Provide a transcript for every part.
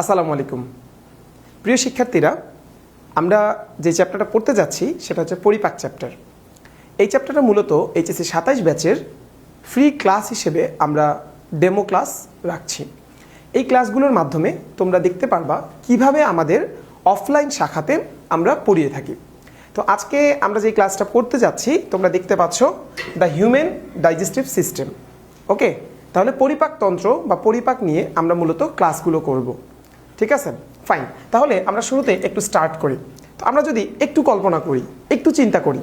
আসসালামু আলাইকুম। প্রিয় শিক্ষার্থীরা, আমরা যে চ্যাপ্টারটা পড়তে যাচ্ছি, সেটা হচ্ছে পরিপাক চ্যাপ্টার। এই চ্যাপ্টারটা মূলত এইচএসসি সাতাইশ ব্যাচের ফ্রি ক্লাস হিসেবে আমরা ডেমো ক্লাস রাখছি। এই ক্লাসগুলোর মাধ্যমে তোমরা দেখতে পারবা কীভাবে আমাদের অফলাইন শাখাতে আমরা পড়িয়ে থাকি। তো আজকে আমরা যে ক্লাসটা পড়তে যাচ্ছি, তোমরা দেখতে পাচ্ছ the human digestive system okay তাহলে পরিপাকতন্ত্র বা পরিপাক নিয়ে আমরা মূলত ক্লাসগুলো করব। ঠিক আছে? ফাইন তাহলে আমরা শুরুতে একটু স্টার্ট করি। তো আমরা যদি একটু কল্পনা করি, একটু চিন্তা করি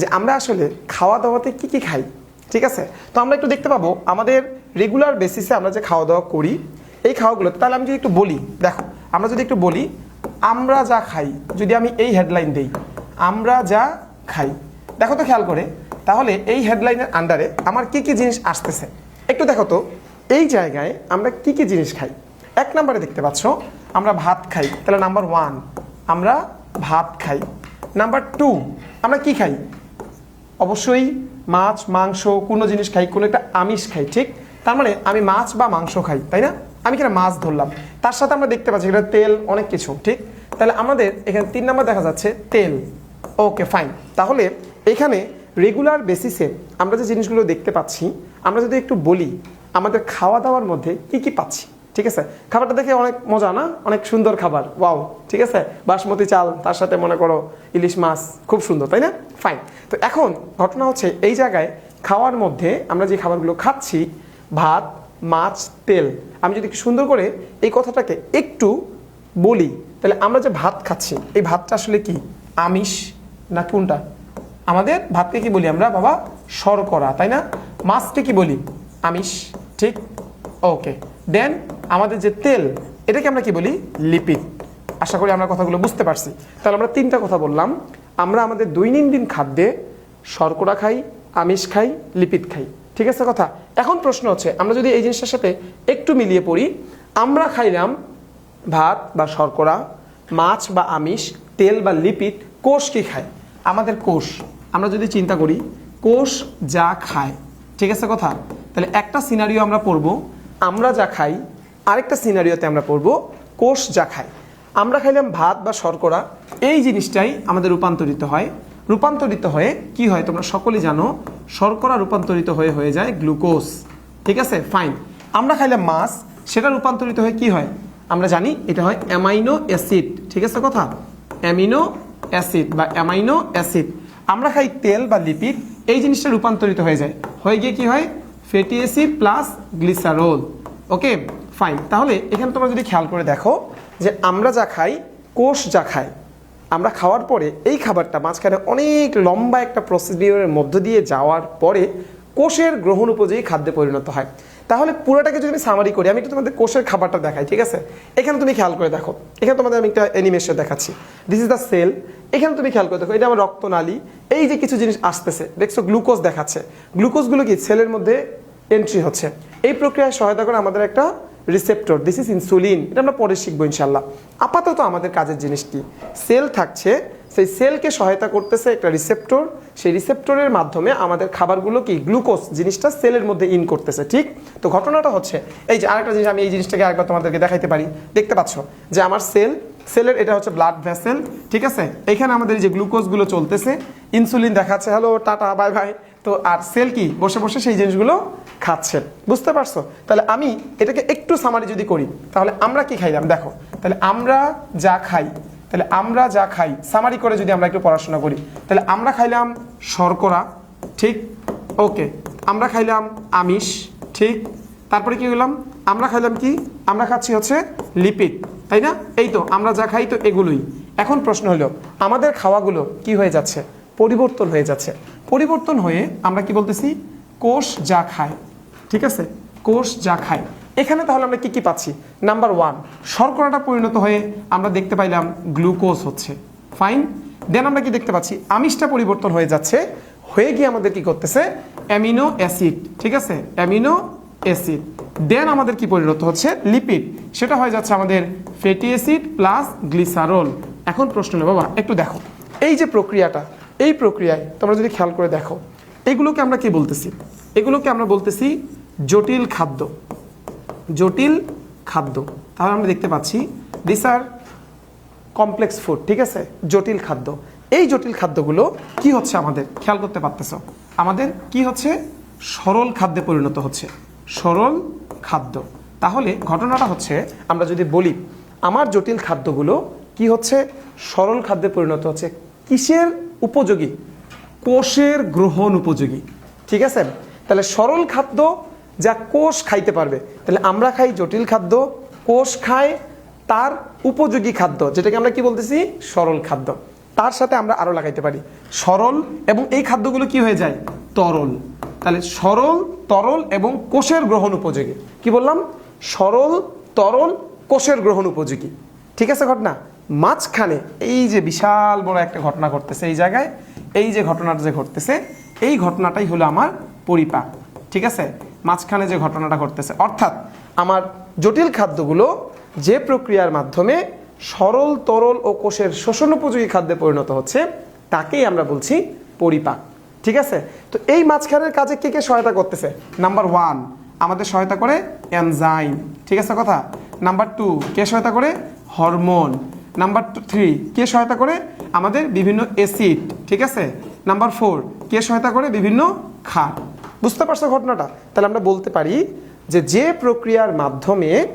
যে আমরা আসলে খাওয়া দাওয়াতে কি কি খাই, ঠিক আছে? তো আমরা একটু দেখতে পাবো, আমাদের রেগুলার বেসিসে আমরা যে খাওয়া দাওয়া করি, এই খাওয়াগুলো তাহলে আমি যদি একটু বলি, দেখো, আমরা যদি একটু বলি, আমরা যা খাই, যদি আমি এই হেডলাইন দেই, আমরা যা খাই, দেখো তো খেয়াল করে, তাহলে এই হেডলাইনের আন্ডারে আমার কি কি জিনিস আসতেছে? একটু দেখো তো, এই জায়গায় আমরা কি কি জিনিস খাই? এক নম্বরে দেখতে পাচ্ছ, আমরা ভাত খাই। তাহলে নাম্বার ওয়ান আমরা ভাত খাই। নাম্বার টু আমরা কি খাই? অবশ্যই মাছ, মাংস, কোনো জিনিস খাই, কোনো একটা আমিষ খাই, ঠিক? তার মানে আমি মাছ বা মাংস খাই, তাই না? আমি কিনা মাছ ধরলাম। তার সাথে আমরা দেখতে পাচ্ছি এটা তেল, অনেক কিছু, ঠিক? তাহলে আমাদের এখানে তিন নাম্বার দেখা যাচ্ছে, তেল। ওকে ফাইন তাহলে এখানে রেগুলার বেসিসে আমরা যে জিনিসগুলো দেখতে পাচ্ছি, আমরা যদি একটু বলি, আমাদের খাওয়া দাওয়ার মধ্যে কি কি পাচ্ছি? ঠিক আছে? খাবারটা দেখে অনেক মজা, না? অনেক সুন্দর খাবার। ওয়াও, ঠিক আছে? বাসমতি চাল, তার সাথে মনে করো ইলিশ মাছ, খুব সুন্দর, তাই না? ফাইন তো এখন ঘটনা হচ্ছে এই জায়গায় খাওয়ার মধ্যে আমরা যে খাবারগুলো খাচ্ছি, ভাত, মাছ, তেল, আমি যদি সুন্দর করে এই কথাটাকে একটু বলি, তাহলে আমরা যে ভাত খাচ্ছি, এই ভাতটা আসলে কি? আমিষ না কোনটা? আমাদের ভাতকে কি বলি আমরা? বাবা, শর্করা, তাই না? মাছকে কি বলি? আমিষ, ঠিক? ওকে দেন আমাদের যে তেল, এটাকে আমরা কি বলি? লিপিড। আশা করি আমরা কথাগুলো বুঝতে পারছি। তাহলে আমরা তিনটা কথা বললাম। আমরা আমাদের দৈনন্দিন খাদ্যে শর্করা খাই, আমিষ খাই, লিপিড খাই। ঠিক আছে কথা? এখন প্রশ্ন হচ্ছে, আমরা যদি এই জিনিসটার সাথে একটু মিলিয়ে পড়ি, আমরা খাইলাম ভাত বা শর্করা, মাছ বা আমিষ, তেল বা লিপিড, কোষ কি খায়? আমাদের কোষ। আমরা যদি চিন্তা করি, কোষ যা খায়। ঠিক আছে কথা? তাহলে একটা সিনারিও আমরা পড়ব আমরা যা খাই, আরেকটা সিনারিওতে আমরা পড়ব, কোষ যা খায়। আমরা খাইলাম ভাত বা শর্করা, এই জিনিসটাই আমাদের রূপান্তরিত হয়। রূপান্তরিত হয়ে কি হয় তোমরা সকলেই জানো, শর্করা রূপান্তরিত হয়ে হয়ে যায় গ্লুকোজ। ঠিক আছে? ফাইন আমরা খাইলাম মাছ, সেটা রূপান্তরিত হয়ে কি হয়? আমরা জানি এটা হয় অ্যামাইনো অ্যাসিড। ঠিক আছে কথা? অ্যামিনো অ্যাসিড বা অ্যামাইনো অ্যাসিড। আমরা খাই তেল বা লিপিড, এই জিনিসটা রূপান্তরিত হয়ে যায়। হয়ে গিয়ে কি হয়? Fatty acid plus glycerol. Okay, fine. তাহলে এখানে তোমরা যদি খেয়াল করে দেখো যে আমরা যা খাই, কোষ যা খায়, আমরা খাওয়ার পরে এই খাবারটা মাঝখানে অনেক লম্বা একটা প্রসিডিওরের মধ্য দিয়ে যাওয়ার পরে কোষের গ্রহণ উপযোগী খাদ্যে পরিণত হয়। তাহলে পুরোটাকে যদি আমি সামারি করি, আমি একটু তোমাদের কোষের খাবারটা দেখাই, ঠিক আছে? এখানে তুমি খেয়াল করে দেখো। এখানে তোমাদের আমি একটা অ্যানিমেশন দেখাচ্ছি। দিস ইজ দ্য সেল এখানে তুমি খেয়াল করে দেখো, এটা আমার রক্তনালী। এই যে কিছু জিনিস আসতেছে, দেখছ গ্লুকোজ দেখাচ্ছে। গ্লুকোজগুলো কি সেলের মধ্যে এন্ট্রি হচ্ছে। এই প্রক্রিয়ায় সহায়তা করে আমাদের একটা রিসেপ্টর দিস ইজ ইনসুলিন এটা আমরা পরে শিখব ইনশাল্লাহ আপাতত আমাদের কাজের জিনিস কি? সেল থাকছে, সেই সেলকে সহায়তা করতেছে একটা রিসেপ্টর সেই রিসেপ্টরের মাধ্যমে আমাদের খাবারগুলো কি? গ্লুকোজ জিনিসটা সেলের মধ্যে ইন করতেছে, ঠিক? তো ঘটনাটা হচ্ছে, এই যে আরেকটা জিনিস আমি এই জিনিসটাকে আরেকবার তোমাদেরকে দেখাইতে পারি। দেখতে পাচ্ছ যে আমার সেল সেলের, এটা হচ্ছে ব্লাড ভেসেল ঠিক আছে? এখানে আমাদের যে গ্লুকোজগুলো চলতেছে ইনসুলিন দেখাচ্ছে হ্যালো টাটা বাই বাই তো আর সেল কি? বসে বসে সেই জিনিসগুলো খাচ্ছে। বুঝতে পারছ? তাহলে আমি এটাকে একটু সামারি যদি করি, তাহলে আমরা কি খাইলাম? দেখো, তাহলে আমরা যা খাই, তাহলে আমরা যা খাই সামারি করে যদি আমরা একটু পড়াশোনা করি, তাহলে আমরা খাইলাম শর্করা, ঠিক? ওকে, আমরা খাইলাম আমিষ, ঠিক? তারপরে কি হলাম আমরা খাইলাম কি? আমরা খাচ্ছি হচ্ছে লিপিড তাই না? এই তো, আমরা যা খাই তো এগুলোই। এখন প্রশ্ন হলো, আমাদের খাওয়াগুলো কি হয়ে যাচ্ছে? পরিবর্তন হয়ে যাচ্ছে। পরিবর্তন হয়ে আমরা কি বলতেছি? কোষ যা খায়। ঠিক আছে? কোষ যা খায়। এখানে তাহলে আমরা কি কি পাচ্ছি? নাম্বার ওয়ান শর্করাটা পরিণত হয়ে আমরা দেখতে পাইলাম গ্লুকোজ হচ্ছে। ফাইন দেন আমরা কি দেখতে পাচ্ছি? আমিষটা পরিবর্তন হয়ে যাচ্ছে। হয়ে গিয়ে আমাদের কি করতেছে? Amino acid. ঠিক আছে? Amino acid. দেন আমাদের কি পরিণত হচ্ছে? লিপিড। সেটা হয়ে যাচ্ছে আমাদের ফ্যাটি অ্যাসিড প্লাস গ্লিসারল। এখন প্রশ্ন বাবা, একটু দেখো। এই যে প্রক্রিয়াটা, এই প্রক্রিয়ায় তোমরা যদি খেয়াল করে দেখো, এগুলোকে আমরা কি বলতেছি? এগুলোকে আমরা বলতেছি জটিল খাদ্য। জটিল খাদ্য। তাহলে আমরা দেখতে পাচ্ছি দিস আর কমপ্লেক্স ফুড ঠিক আছে? জটিল খাদ্য। এই জটিল খাদ্যগুলো কি হচ্ছে আমাদের? খেয়াল করতে পারতেছ? আমাদের কি হচ্ছে? সরল খাদ্যে পরিণত হচ্ছে। সরল খাদ্য। তাহলে ঘটনাটা হচ্ছে, আমরা যদি বলি আমার জটিল খাদ্যগুলো কি হচ্ছে? সরল খাদ্যে পরিণত হচ্ছে। কিসের উপযোগী? কোষের গ্রহণ উপযোগী। ঠিক আছে? তাহলে সরল খাদ্য যা কোষ খাইতে পারবে, তাহলে আমরা খাই জটিল খাদ্য, কোষ খায় তার উপযোগী খাদ্য, যেটাকে আমরা কি বলতেছি? সরল খাদ্য। তার সাথে আমরা আরও লাগাইতে পারি। সরল এবং এই খাদ্যগুলো কি হয়ে যায়? তরল। তাহলে সরল, তরল এবং কোষের গ্রহণ উপযোগী। কি বললাম? সরল, তরল কোষের গ্রহণ উপযোগী। ঠিক আছে ঘটনা? মাঝখানে এই যে বিশাল বড় একটা ঘটনা ঘটতেছে এই জায়গায়, এই যে ঘটনাটা যে ঘটতেছে, এই ঘটনাটাই হলো আমার পরিপাক। ঠিক আছে? মাঝখানে যে ঘটনাটা ঘটতেছে, অর্থাৎ আমার জটিল খাদ্যগুলো যে প্রক্রিয়ার মাধ্যমে সরল, তরল ও কোষের শোষণ উপযোগী খাদ্যে পরিণত হচ্ছে, তাকেই আমরা বলছি পরিপাক। ঠিক আছে? তো এই মাঝখানের কাজে কে কে সহায়তা করতেছে? নাম্বার ওয়ান আমাদের সহায়তা করে এনজাইম ঠিক আছে কথা? নাম্বার টু কে সহায়তা করে? হরমোন নাম্বার থ্রি কে সহায়তা করে? আমাদের বিভিন্ন অ্যাসিড ঠিক আছে? নাম্বার ফোর কে সহায়তা করে? বিভিন্ন ক্ষার। বুঝতে পারছ ঘটনাটা? তাহলে আমরা বলতে পারি যে যে প্রক্রিয়ার মাধ্যমে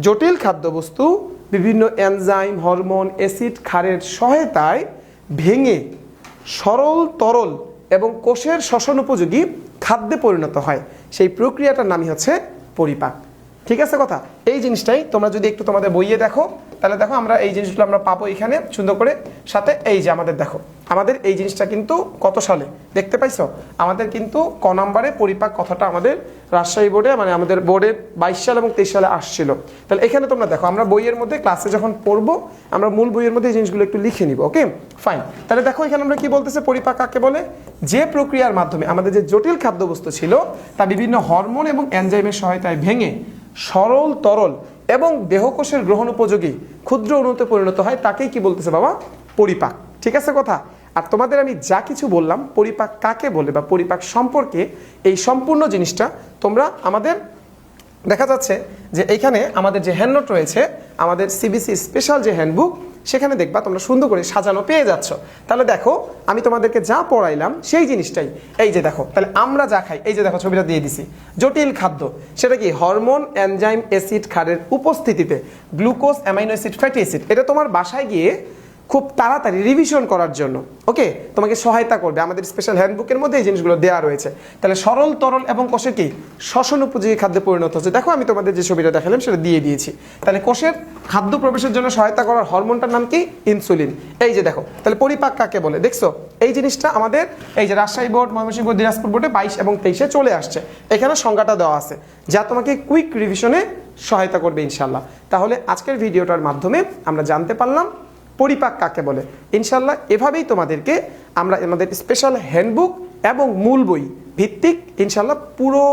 জটিল খাদ্যবস্তু, বিভিন্ন এনজাইম হরমোন অ্যাসিড ক্ষারের সহায়তায় ভেঙে সরল, তরল এবং কোষের শ্বসন উপযোগী খাদ্যে পরিণত হয়। সেই প্রক্রিয়াটার নামই হচ্ছে পরিপাক। ঠিক আছে কথা? এই জিনিসটাই তোমরা যদি একটু তোমাদের বইয়ে দেখো, তাহলে দেখো আমরা এই জিনিসগুলো আমরা পাবো এখানে, সুন্দর করে। সাথে এই যে আমাদের দেখো, আমাদের এই জিনিসটা কিন্তু কত সালে? দেখতে পাইছো? আমাদের কিন্তু ক নাম্বারে পরিপাক কথাটা আমাদের রাজশাহী বোর্ডে মানে আমাদের বোর্ডে বাইশ সাল এবং তেইশ সালে আসছিল। তাহলে এখানে তোমরা দেখো, আমরা বইয়ের মধ্যে ক্লাসে যখন পড়ব, আমরা মূল বইয়ের মধ্যে এই জিনিসগুলো একটু লিখে নিব, ওকে? ফাইন তাহলে দেখো, এখানে আমরা কি বলতেছে, পরিপাক কাকে বলে? যে প্রক্রিয়ার মাধ্যমে আমাদের যে জটিল খাদ্যবস্তু ছিল, তা বিভিন্ন হরমোন এবং এনজাইমের সহায়তায় ভেঙে সরল, তরল এবং দেহকোষের গ্রহণ উপযোগী। ক্ষুদ্র অণুতে পরিণত হয়, তাকেই কি বলতেছে বাবা? পরিপাক। ঠিক আছে কথা? আর তোমাদের আমি যা কিছু বললাম, পরিপাক কাকে বলে বা পরিপাক সম্পর্কে এই সম্পূর্ণ জিনিসটা তোমরা আমাদের দেখা যাচ্ছে যে এইখানে আমাদের যে হ্যান্ডনোট রয়েছে, আমাদের সিবিসি স্পেশাল যে হ্যান্ডবুক সেখানে দেখবা তোমরা সুন্দর করে সাজানো পেয়ে যাচ্ছ। তাহলে দেখো, আমি তোমাদেরকে যা পড়াইলাম সেই জিনিসটাই। এই যে দেখো, তাহলে আমরা যা খাই, এই যে দেখো ছবিটা দিয়ে দিছি। জটিল খাদ্য, সেটা কি হরমোন, এনজাইম, অ্যাসিড, ক্ষারের উপস্থিতিতে, glucose, amino acid, fatty acid, এটা তোমার বাসায় গিয়ে খুব তাড়াতাড়ি রিভিশন করার জন্য। ওকে তোমাকে সহায়তা করবে। আমাদের স্পেশাল হ্যান্ডবুকের মধ্যে এই জিনিসগুলো দেওয়া রয়েছে। তাহলে সরল, তরল এবং কোষের কি? শ্বসন উপযোগী খাদ্যে পরিণত হচ্ছে। দেখো, আমি তোমাদের যে ছবিটা দেখালাম, সেটা দিয়ে দিয়েছি। তাহলে কোষের খাদ্য প্রবেশের জন্য সহায়তা করার হরমোনটার নাম কি? ইনসুলিন। এই যে দেখো, তাহলে পরিপাক কাকে বলে? দেখছ? এই জিনিসটা আমাদের এই যে রাজশাহী বোর্ড, ময়মনসিংহ দিনাজপুর বোর্ডে বাইশ এবং তেইশে চলে আসছে। এখানে সংজ্ঞাটা দেওয়া আছে, যা তোমাকে কুইক রিভিশনে সহায়তা করবে ইনশাল্লাহ তাহলে আজকের ভিডিওটার মাধ্যমে আমরা জানতে পারলাম পরিপাক কাকে বলে? ইনশাল্লাহ এভাবেই তোমাদেরকে আমরা আমাদের স্পেশাল হ্যান্ডবুক এবং মূল বই ভিত্তিক ইনশাল্লাহ পুরো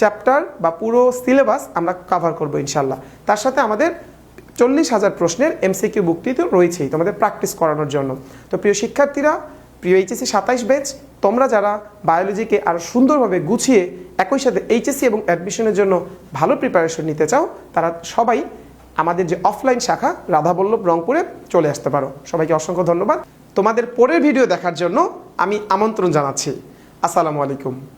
চ্যাপ্টার বা পুরো সিলেবাস আমরা কাভার করব ইনশাল্লাহ তার সাথে আমাদের চল্লিশ হাজার প্রশ্নের এমসিকিউ বুকটি তো রয়েছেই, তোমাদের প্র্যাকটিস করানোর জন্য। তো প্রিয় শিক্ষার্থীরা, প্রিয় এইচএসসি সাতাইশ ব্যাচ তোমরা যারা বায়োলজিকে আরও সুন্দরভাবে গুছিয়ে একই সাথে এইচএসসি এবং অ্যাডমিশনের জন্য ভালো প্রিপারেশন নিতে চাও, তারা সবাই আমাদের যে অফলাইন শাখা, রাধাবল্লভ রংপুরে চলে আসতে পারো। সবাইকে অসংখ্য ধন্যবাদ। তোমাদের পরের ভিডিও দেখার জন্য আমি আমন্ত্রণ জানাচ্ছি। আসসালামু আলাইকুম।